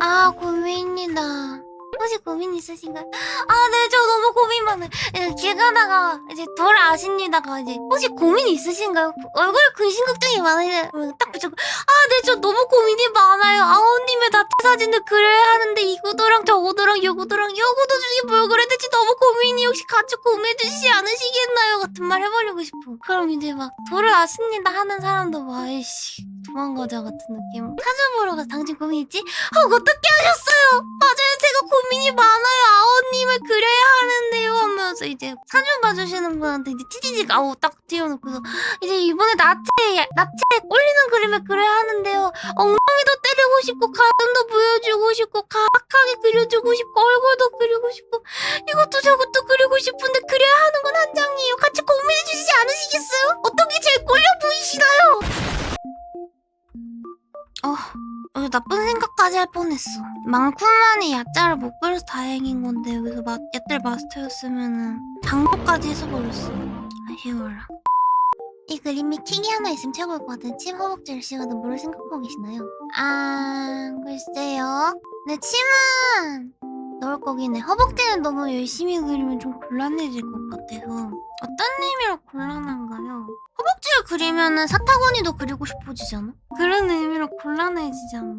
아 고민이다. 혹시 고민 있으신가요? 아, 네, 저 너무 고민 많아요. 예, 길 가다가 이제 돌 아십니다가 이제 혹시 고민 있으신가요? 얼굴에 근심 걱정이 많아요. 어, 딱 붙잡고 아, 네, 저 너무 고민이 많아요. 아우님의 나트 사진을 그려야 하는데 이 구도랑 저 구도랑 요 구도랑 요 구도 중에 뭘 그려야 될지 너무 고민이 혹시 같이 고민해 주시지 않으시겠나요? 같은 말 해버리고 싶어. 그럼 이제 막 돌을 아십니다 하는 사람도 막 아이씨 도망가자 같은 느낌. 찾아보러 가서 당신 고민 있지? 아, 어떻게 하셨어요? 맞아요, 제가 고민이 많아요. 아우님을 그려야 하는데요 하면서 이제 사진 봐주시는 분한테 이제 티지직 아우 딱 띄워놓고서 이제 이번에 나체 나체 꼴리는 그림을 그려야 하는데요. 엉덩이도 때리고 싶고 가슴도 보여주고 싶고 가악하게 그려주고 싶고 얼굴도 그리고 싶고 이것도 저것도 그리고 싶은데 그려야 하는 건 한 장이에요. 같이 고민해 주시지 않으시겠어요? 어떤 게 어, 어, 나쁜 생각까지 할 뻔했어. 많구만이 야자를 못 그려서 다행인 건데 여기서 마, 야들 마스터였으면은 당도까지 해서 버렸어. 아쉬워라. 이 그림이 킥이 하나 있으면 최고일 것 같은 침 허벅지를 씌워도 뭘 생각하고 계시나요? 아, 글쎄요. 내 침은 넣을 거긴 해. 허벅지는 너무 열심히 그리면 좀 곤란해질 것 같아서 어떤 의미로 곤란한가요? 허벅지를 그리면은 사타구니도 그리고 싶어지잖아? 그런 의미로 곤란해지잖아.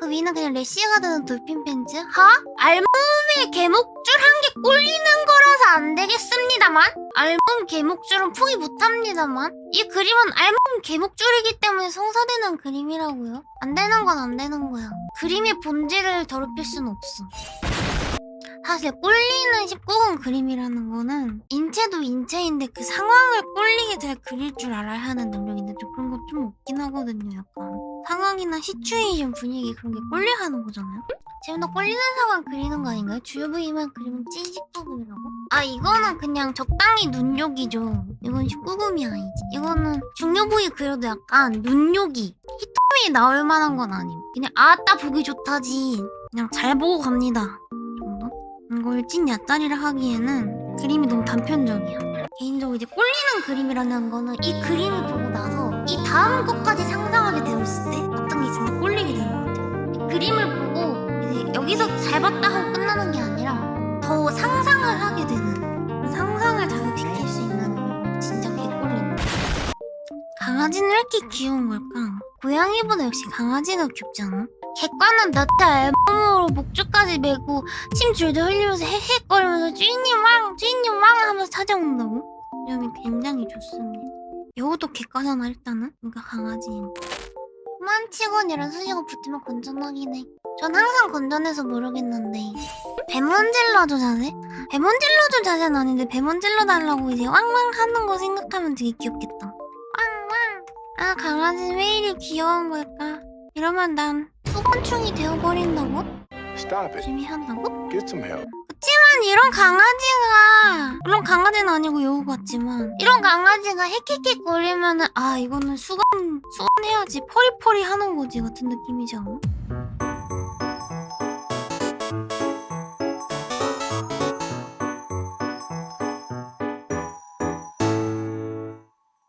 그 위는 그냥 레시가 드는 돌핀 팬츠? 하? 알몸에 개목줄 한 개 꼴리는 거라서 안 되겠습니다만? 알몸 개목줄은 포기 못합니다만? 이 그림은 알몸 개목줄이기 때문에 성사되는 그림이라고요? 안 되는 건 안 되는 거야. 그림의 본질을 더럽힐 수는 없어. 사실 꼴리는 19금 그림이라는 거는 인체도 인체인데 그 상황을 꼴리게 잘 그릴 줄 알아야 하는 능력인데 좀 그런 거 좀 없긴 하거든요 약간 상황이나 시츄에이션 분위기 그런 게 꼴려 하는 거잖아요 지금 도 꼴리는 상황 그리는 거 아닌가요? 주요 부위만 그리면 찐 19금이라고? 아 이거는 그냥 적당히 눈욕이죠 이건 19금이 아니지 이거는 중요 부위 그려도 약간 눈욕이 히토미 나올 만한 건 아님 그냥 아따 보기 좋다지 그냥 잘 보고 갑니다 정도? 이걸 찐 야짜리를 하기에는 그림이 너무 단편적이야. 개인적으로 이제 꼴리는 그림이라는 거는 이 그림을 보고 나서 이 다음 것까지 상상하게 되었을 때 어떤 게 있으면 꼴리게 되는 것 같아요. 이 그림을 보고 이제 여기서 잘 봤다 강아지는 왜 이렇게 귀여운 걸까? 고양이보다 역시 강아지가 귀엽지 않아? 객관은 나태 알몸으로 목줄까지 메고 침 줄줄 흘리면서 헥헥거리면서 주인님 왕 주인님 왕 하면서 찾아온다고? 이러면 굉장히 좋습니다. 여우도 객관하나 일단은? 그러니까 강아지인. 그만치곤 이런 수식어 붙으면 건전하긴 해. 전 항상 건전해서 모르겠는데 배문질러줘 자세? 배문질러줘 자세는 아닌데 배문질러 달라고 이제 왕왕 하는 거 생각하면 되게 귀엽겠다. 아 강아지 왜 이리 귀여운 걸까? 이러면 난 수건충이 되어버린다고? 조심히 한다고? Get some help. 그치만 이런 강아지가 물론 강아지는 아니고 여우 같지만 이런 강아지가 헥헥헥 거리면은 아 이거는 수건 수건 해야지 퍼리퍼리 하는 거지 같은 느낌이지 않아?